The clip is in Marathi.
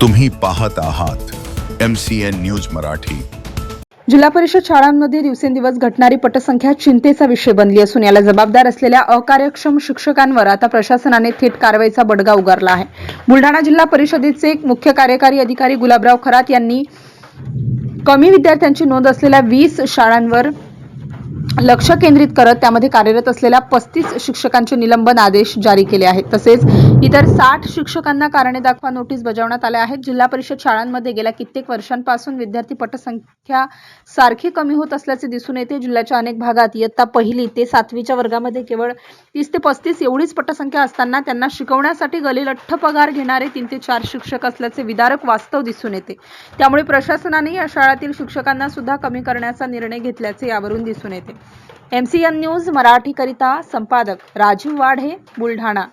तुम्ही पाहत आहात M C N news Marathi. जिल्हा परिषद शाळांमध्ये दिवसेंदिवस घटणारी पटसंख्या चिंतेचा विषय बनली असून याला जबाबदार असलेल्या अकार्यक्षम शिक्षकांवर आता प्रशासनाने थेट कारवाईचा बडगा उगारला आहे. बुलढाणा जिल्हा परिषदेचे मुख्य कार्यकारी अधिकारी गुलाबराव खरात यांनी कमी विद्यार्थ्यांची नोंद असलेल्या वीस शाळांवर लक्ष केंद्रित करत त्यामध्ये कार्यरत असलेल्या पस्तीस शिक्षकांचे निलंबन आदेश जारी केले आहेत. तसेच इतर साठ शिक्षकांना कारणे दाखवा नोटीस बजावण्यात आल्या आहेत. जिल्हा परिषद शाळांमध्ये गेल्या कित्येक वर्षांपासून विद्यार्थी पटसंख्या सारखी कमी होत असल्याचे दिसून येते. जिल्ह्याच्या अनेक भागात इयत्ता पहिली ते सातवीच्या वर्गामध्ये केवळ तीस ते पस्तीस एवढीच पटसंख्या असताना त्यांना शिकवण्यासाठी गलिलठ्ठ पगार घेणारे तीन ते चार शिक्षक असल्याचे विदारक वास्तव दिसून येते. त्यामुळे प्रशासनाने या शाळातील शिक्षकांना सुद्धा कमी करण्याचा निर्णय घेतल्याचे यावरून दिसून येते. एम सी एन न्यूज मराठीकरिता संपादक राजीव वाढे बुलढाणा.